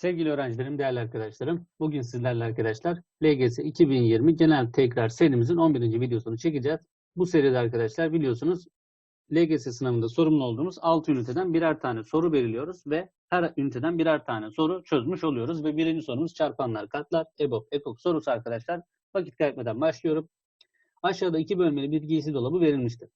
Sevgili öğrencilerim, değerli arkadaşlarım, bugün sizlerle arkadaşlar LGS 2020 genel tekrar serimizin 11. videosunu çekeceğiz. Bu seride arkadaşlar biliyorsunuz LGS sınavında sorumlu olduğumuz 6 üniteden birer tane soru belirliyoruz ve her üniteden birer tane soru çözmüş oluyoruz ve birinci sorumuz çarpanlar, katlar, EBOB, EKOK sorusu arkadaşlar. Vakit kaybetmeden başlıyorum. Aşağıda iki bölmeli bir giysi dolabı verilmiştir.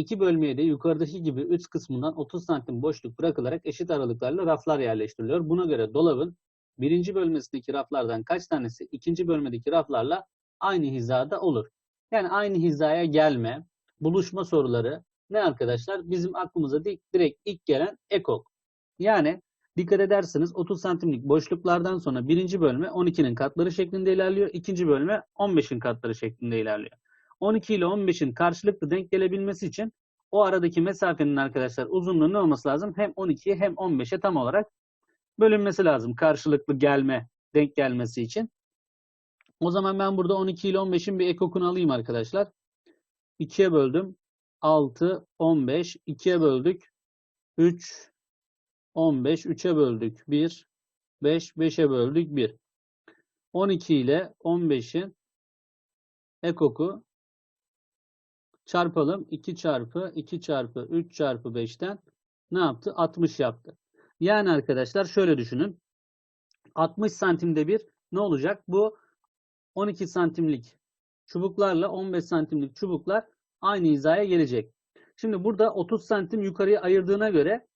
İki bölmeye de yukarıdaki gibi üst kısmından 30 santim boşluk bırakılarak eşit aralıklarla raflar yerleştiriliyor. Buna göre dolabın birinci bölmesindeki raflardan kaç tanesi ikinci bölmedeki raflarla aynı hizada olur? Yani aynı hizaya gelme, buluşma soruları ne arkadaşlar? Bizim aklımıza direkt ilk gelen ekok. Yani dikkat ederseniz 30 santimlik boşluklardan sonra birinci bölme 12'nin katları şeklinde ilerliyor. ikinci bölme 15'in katları şeklinde ilerliyor. 12 ile 15'in karşılıklı denk gelebilmesi için o aradaki mesafenin arkadaşlar uzunluğu ne olması lazım? Hem 12'ye hem 15'e tam olarak bölünmesi lazım. Karşılıklı gelme, denk gelmesi için. O zaman ben burada 12 ile 15'in bir ekokunu alayım arkadaşlar. 2'ye böldüm. 6, 15. 2'ye böldük. 3, 15. 3'e böldük. 1, 5. 5'e böldük. 1. 12 ile 15'in ekoku çarpalım. 2 çarpı 2 çarpı 3 çarpı 5'ten ne yaptı? 60 yaptı. Yani arkadaşlar şöyle düşünün. 60 santimde bir ne olacak? Bu 12 santimlik çubuklarla 15 santimlik çubuklar aynı hizaya gelecek. Şimdi burada 30 santim yukarıya ayırdığına göre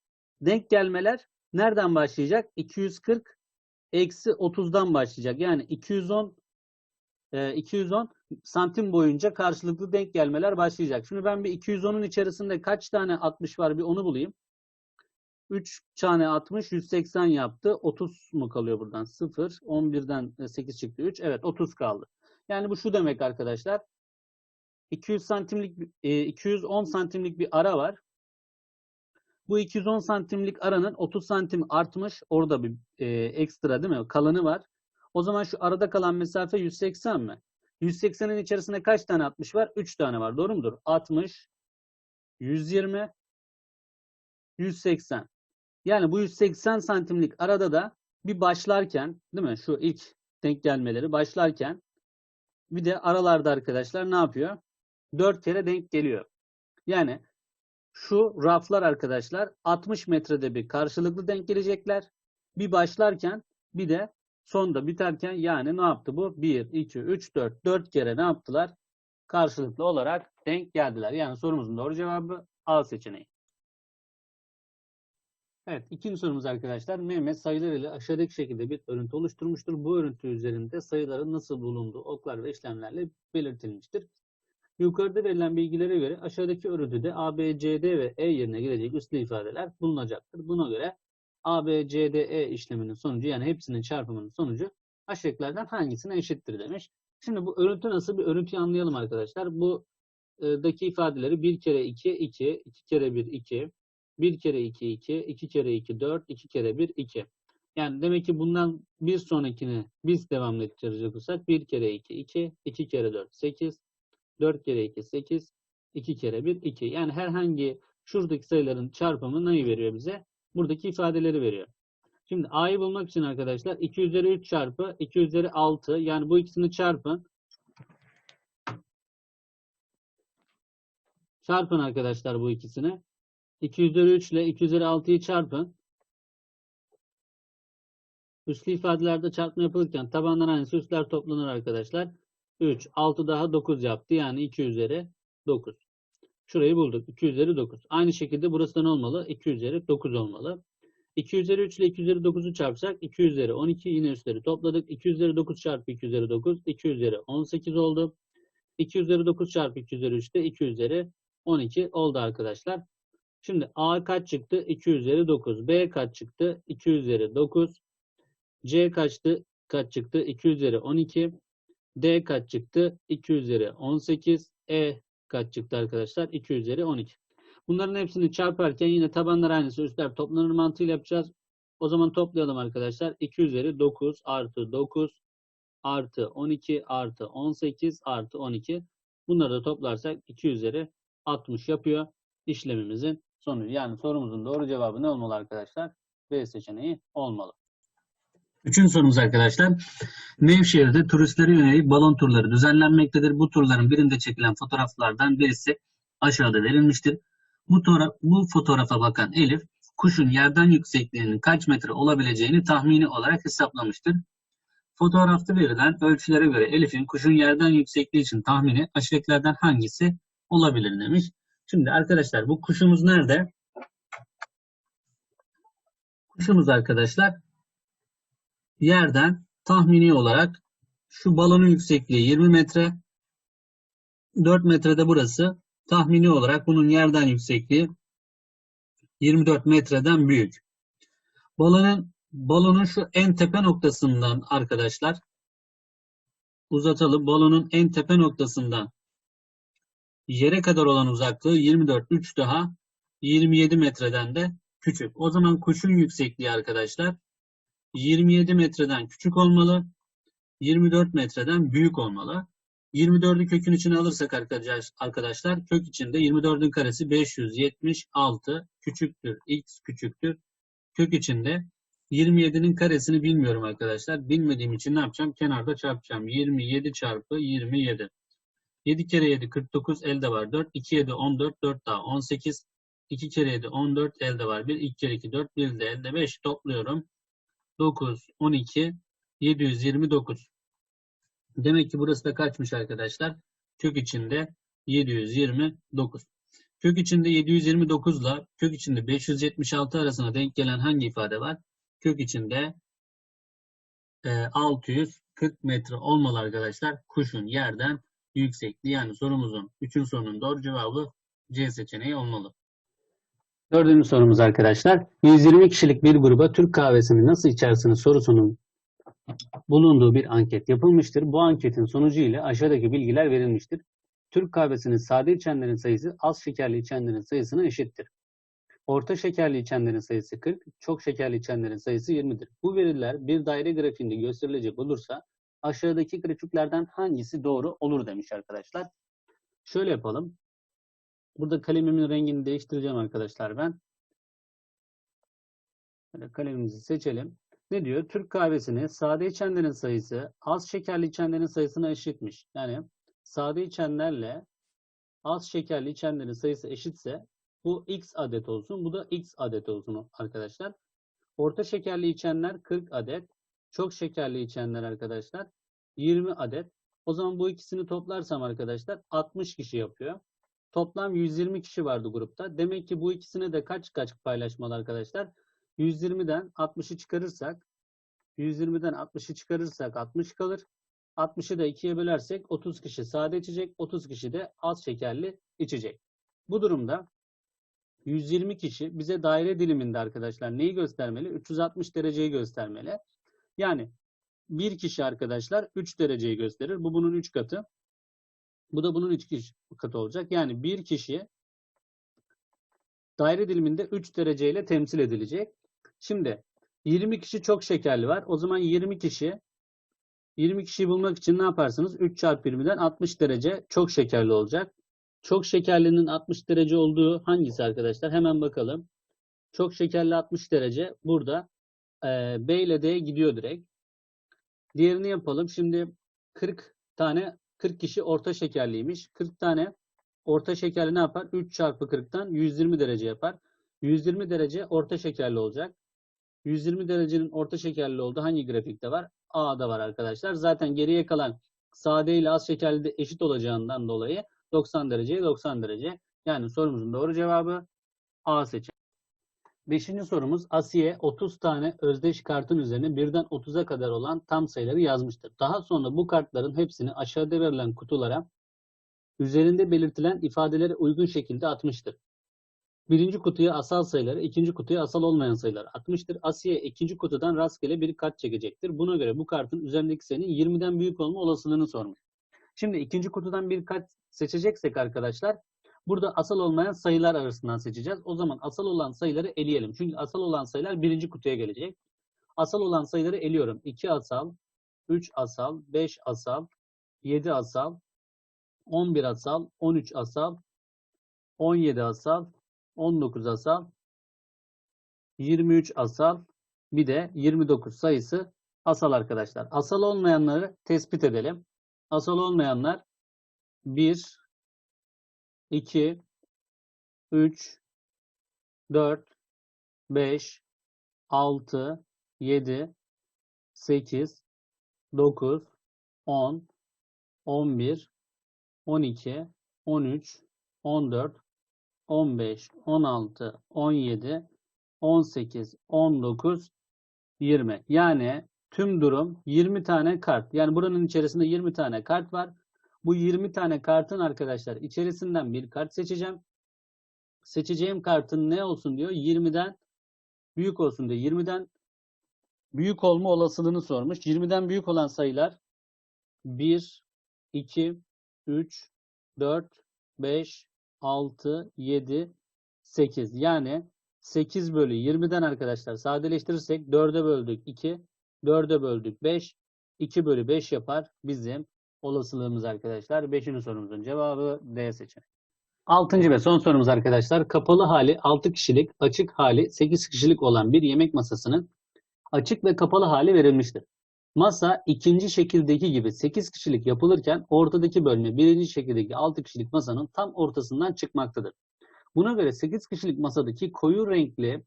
denk gelmeler nereden başlayacak? 240 eksi 30'dan başlayacak. Yani 210 210 santim boyunca karşılıklı denk gelmeler başlayacak. Şimdi ben bir 210'un içerisinde kaç tane 60 var bir onu bulayım. 3 tane 60 180 yaptı. 30 mu kalıyor buradan? 0. 11'den 8 çıktı 3. Evet 30 kaldı. Yani bu şu demek arkadaşlar. 200 santimlik 210 santimlik bir ara var. Bu 210 santimlik aranın 30 santim artmış. Orada bir e, ekstra değil mi? Kalanı var. O zaman şu arada kalan mesafe 180 mi? 180'in içerisinde kaç tane 60 var? 3 tane var. Doğru mudur? 60, 120, 180. Yani bu 180 santimlik arada da bir başlarken değil mi? Şu ilk denk gelmeleri başlarken bir de aralarda arkadaşlar ne yapıyor? 4 kere denk geliyor. Yani şu raflar arkadaşlar 60 metrede bir karşılıklı denk gelecekler. Bir başlarken bir de sonda biterken yani ne yaptı bu? 1, 2, 3, 4. 4 kere ne yaptılar? Karşılıklı olarak denk geldiler. Yani sorumuzun doğru cevabı A seçeneği. Evet ikinci sorumuz arkadaşlar. Mehmet sayılar ile aşağıdaki şekilde bir örüntü oluşturmuştur. Bu örüntü üzerinde sayıların nasıl bulunduğu oklar ve işlemlerle belirtilmiştir. Yukarıda verilen bilgilere göre aşağıdaki örüntüde A, B, C, D ve E yerine gelecek üslü ifadeler bulunacaktır. Buna göre A, B, C, D, E işleminin sonucu yani hepsinin çarpımının sonucu aşağıdakilerden hangisine eşittir demiş. Şimdi bu örüntü nasıl bir örüntüyü anlayalım arkadaşlar. Bu e, daki ifadeleri 1 kere 2, 2, 2 kere 1, 2, 1 kere 2, 2, 2 kere 2, 4, 2 kere 1, 2. Yani demek ki bundan bir sonrakini biz devam ettirecek olsak 1 kere 2, 2, 2 kere 4, 8, 4 kere 2, 8, 2 kere 1, 2. Yani herhangi şuradaki sayıların çarpımı neyi veriyor bize? Buradaki ifadeleri veriyor. Şimdi a'yı bulmak için arkadaşlar 2 üzeri 3 çarpı 2 üzeri 6 yani bu ikisini çarpın. Çarpın arkadaşlar bu ikisini. 2 üzeri 3 ile 2 üzeri 6'yı çarpın. Üslü ifadelerde çarpma yapılırken tabanlar aynısı üstler toplanır arkadaşlar. 3, 6 daha 9 yaptı. Yani 2 üzeri 9. Şurayı bulduk. 2 üzeri 9. Aynı şekilde burası da ne olmalı? 2 üzeri 9 olmalı. 2 üzeri 3 ile 2 üzeri 9'u çarpsak 2 üzeri 12 yine üstleri topladık. 2 üzeri 9 çarpı 2 üzeri 9 2 üzeri 18 oldu. 2 üzeri 9 çarpı 2 üzeri 3 de 2 üzeri 12 oldu arkadaşlar. Şimdi A kaç çıktı? 2 üzeri 9. B kaç çıktı? 2 üzeri 9. C kaçtı? Kaç çıktı? 2 üzeri 12. D kaç çıktı? 2 üzeri 18. E kaç çıktı arkadaşlar? 2 üzeri 12. Bunların hepsini çarparken yine tabanlar aynısı üstler toplanır mantığıyla yapacağız. O zaman toplayalım arkadaşlar. 2 üzeri 9 artı 9 artı 12 artı 18 artı 12. Bunları da toplarsak 2 üzeri 60 yapıyor işlemimizin sonucu. Yani sorumuzun doğru cevabı ne olmalı arkadaşlar? B seçeneği olmalı. Üçüncü sorumuz arkadaşlar. Nevşehir'de turistlere yönelik balon turları düzenlenmektedir. Bu turların birinde çekilen fotoğraflardan birisi aşağıda verilmiştir. Bu, tora- bu fotoğrafa bakan Elif, kuşun yerden yüksekliğinin kaç metre olabileceğini tahmini olarak hesaplamıştır. Fotoğrafta verilen ölçülere göre Elif'in kuşun yerden yüksekliği için tahmini aşağıdakilerden hangisi olabilir demiş. Şimdi arkadaşlar bu kuşumuz nerede? Kuşumuz arkadaşlar yerden tahmini olarak şu balonun yüksekliği 20 metre 4 metrede burası tahmini olarak bunun yerden yüksekliği 24 metreden büyük. Balonun balonun şu en tepe noktasından arkadaşlar uzatalım. Balonun en tepe noktasından yere kadar olan uzaklığı 24 3 daha 27 metreden de küçük. O zaman kuşun yüksekliği arkadaşlar 27 metreden küçük olmalı. 24 metreden büyük olmalı. 24'ü kökün içine alırsak arkadaş- arkadaşlar kök içinde 24'ün karesi 576 küçüktür. X küçüktür. Kök içinde 27'nin karesini bilmiyorum arkadaşlar. Bilmediğim için ne yapacağım? Kenarda çarpacağım. 27 çarpı 27. 7 kere 7 49 elde var 4. 2 7 14 4 daha 18. 2 kere 7 14 elde var 1. 2 kere 2 4 1 de elde 5 topluyorum. 9 12 729. Demek ki burası da kaçmış arkadaşlar? Kök içinde 729. Kök içinde 729 ile kök içinde 576 arasına denk gelen hangi ifade var? Kök içinde e, 640 metre olmalı arkadaşlar. Kuşun yerden yüksekliği yani sorumuzun 3'ün sorunun doğru cevabı C seçeneği olmalı. Dördüncü sorumuz arkadaşlar. 120 kişilik bir gruba Türk kahvesini nasıl içersiniz sorusunun bulunduğu bir anket yapılmıştır. Bu anketin sonucu ile aşağıdaki bilgiler verilmiştir. Türk kahvesini sade içenlerin sayısı az şekerli içenlerin sayısına eşittir. Orta şekerli içenlerin sayısı 40, çok şekerli içenlerin sayısı 20'dir. Bu veriler bir daire grafiğinde gösterilecek olursa aşağıdaki grafiklerden hangisi doğru olur demiş arkadaşlar. Şöyle yapalım. Burada kalemimin rengini değiştireceğim arkadaşlar ben. Böyle kalemimizi seçelim. Ne diyor? Türk kahvesini sade içenlerin sayısı az şekerli içenlerin sayısına eşitmiş. Yani sade içenlerle az şekerli içenlerin sayısı eşitse bu x adet olsun. Bu da x adet olsun arkadaşlar. Orta şekerli içenler 40 adet. Çok şekerli içenler arkadaşlar 20 adet. O zaman bu ikisini toplarsam arkadaşlar 60 kişi yapıyor. Toplam 120 kişi vardı grupta. Demek ki bu ikisine de kaç kaç paylaşmalı arkadaşlar? 120'den 60'ı çıkarırsak 120'den 60'ı çıkarırsak 60 kalır. 60'ı da 2'ye bölersek 30 kişi sade içecek, 30 kişi de az şekerli içecek. Bu durumda 120 kişi bize daire diliminde arkadaşlar neyi göstermeli? 360 dereceyi göstermeli. Yani bir kişi arkadaşlar 3 dereceyi gösterir. Bu bunun 3 katı. Bu da bunun 3 katı olacak. Yani bir kişi daire diliminde 3 dereceyle temsil edilecek. Şimdi 20 kişi çok şekerli var. O zaman 20 kişi 20 kişiyi bulmak için ne yaparsınız? 3 çarpı 20'den 60 derece çok şekerli olacak. Çok şekerlinin 60 derece olduğu hangisi arkadaşlar? Hemen bakalım. Çok şekerli 60 derece burada e, B ile D gidiyor direkt. Diğerini yapalım. Şimdi 40 tane 40 kişi orta şekerliymiş. 40 tane orta şekerli ne yapar? 3 çarpı 40'tan 120 derece yapar. 120 derece orta şekerli olacak. 120 derecenin orta şekerli olduğu hangi grafikte var? A'da var arkadaşlar. Zaten geriye kalan sade ile az şekerli de eşit olacağından dolayı 90 dereceye 90 derece. Yani sorumuzun doğru cevabı A seçeneği. Beşinci sorumuz Asiye 30 tane özdeş kartın üzerine birden 30'a kadar olan tam sayıları yazmıştır. Daha sonra bu kartların hepsini aşağıda verilen kutulara üzerinde belirtilen ifadelere uygun şekilde atmıştır. Birinci kutuya asal sayıları, ikinci kutuya asal olmayan sayılar atmıştır. Asiye ikinci kutudan rastgele bir kart çekecektir. Buna göre bu kartın üzerindeki sayının 20'den büyük olma olasılığını sormuş. Şimdi ikinci kutudan bir kart seçeceksek arkadaşlar burada asal olmayan sayılar arasından seçeceğiz. O zaman asal olan sayıları eleyelim. Çünkü asal olan sayılar birinci kutuya gelecek. Asal olan sayıları eliyorum. 2 asal, 3 asal, 5 asal, 7 asal, 11 asal, 13 asal, 17 asal, 19 asal, 23 asal, bir de 29 sayısı asal arkadaşlar. Asal olmayanları tespit edelim. Asal olmayanlar 1, 2, 3, 4, 5, 6, 7, 8, 9, 10, 11, 12, 13, 14, 15, 16, 17, 18, 19, 20. Yani tüm durum 20 tane kart. Yani buranın içerisinde 20 tane kart var. Bu 20 tane kartın arkadaşlar içerisinden bir kart seçeceğim. Seçeceğim kartın ne olsun diyor? 20'den büyük olsun diyor. 20'den büyük olma olasılığını sormuş. 20'den büyük olan sayılar 1, 2, 3, 4, 5, 6, 7, 8. Yani 8 bölü 20'den arkadaşlar sadeleştirirsek 4'e böldük 2, 4'e böldük 5, 2 bölü 5 yapar bizim olasılığımız arkadaşlar. 5. sorumuzun cevabı D seçeneği. Altıncı ve son sorumuz arkadaşlar. Kapalı hali 6 kişilik, açık hali 8 kişilik olan bir yemek masasının açık ve kapalı hali verilmiştir. Masa ikinci şekildeki gibi 8 kişilik yapılırken ortadaki bölme birinci şekildeki 6 kişilik masanın tam ortasından çıkmaktadır. Buna göre 8 kişilik masadaki koyu renkli,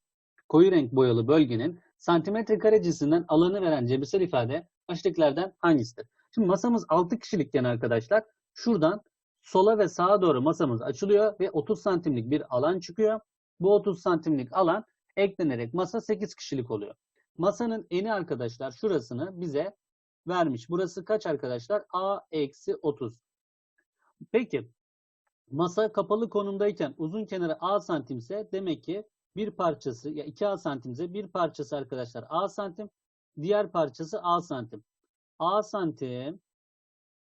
koyu renk boyalı bölgenin santimetre kare cinsinden alanı veren cebirsel ifade aşağıdakilerden hangisidir? Şimdi masamız 6 kişilikken arkadaşlar şuradan sola ve sağa doğru masamız açılıyor ve 30 santimlik bir alan çıkıyor. Bu 30 santimlik alan eklenerek masa 8 kişilik oluyor. Masanın eni arkadaşlar şurasını bize vermiş. Burası kaç arkadaşlar? A eksi 30. Peki masa kapalı konumdayken uzun kenarı A santimse demek ki bir parçası ya 2A santimse bir parçası arkadaşlar A santim diğer parçası A santim. A santim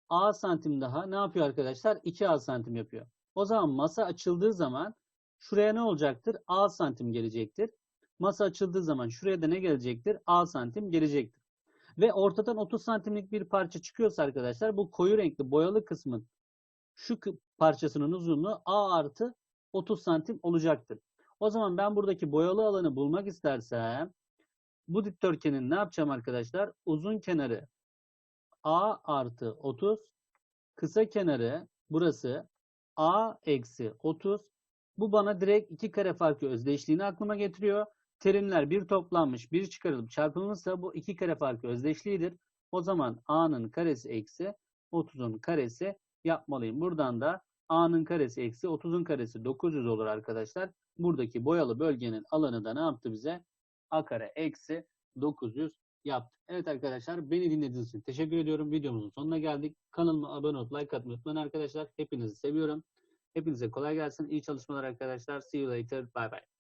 A santim daha ne yapıyor arkadaşlar? 2A santim yapıyor. O zaman masa açıldığı zaman şuraya ne olacaktır? A santim gelecektir. Masa açıldığı zaman şuraya da ne gelecektir? A santim gelecektir. Ve ortadan 30 santimlik bir parça çıkıyorsa arkadaşlar bu koyu renkli boyalı kısmın şu parçasının uzunluğu A artı 30 santim olacaktır. O zaman ben buradaki boyalı alanı bulmak istersem bu dikdörtgenin ne yapacağım arkadaşlar? Uzun kenarı A artı 30 kısa kenarı burası A eksi 30 bu bana direkt iki kare farkı özdeşliğini aklıma getiriyor. Terimler bir toplanmış, bir çıkarılıp çarpılmışsa bu iki kare farkı özdeşliğidir. O zaman A'nın karesi eksi 30'un karesi yapmalıyım. Buradan da A'nın karesi eksi 30'un karesi 900 olur arkadaşlar. Buradaki boyalı bölgenin alanı da ne yaptı bize? A kare eksi 900 yaptı. Evet arkadaşlar beni dinlediğiniz için teşekkür ediyorum. Videomuzun sonuna geldik. Kanalıma abone olup like atmayı unutmayın arkadaşlar. Hepinizi seviyorum. Hepinize kolay gelsin. İyi çalışmalar arkadaşlar. See you later. Bye bye.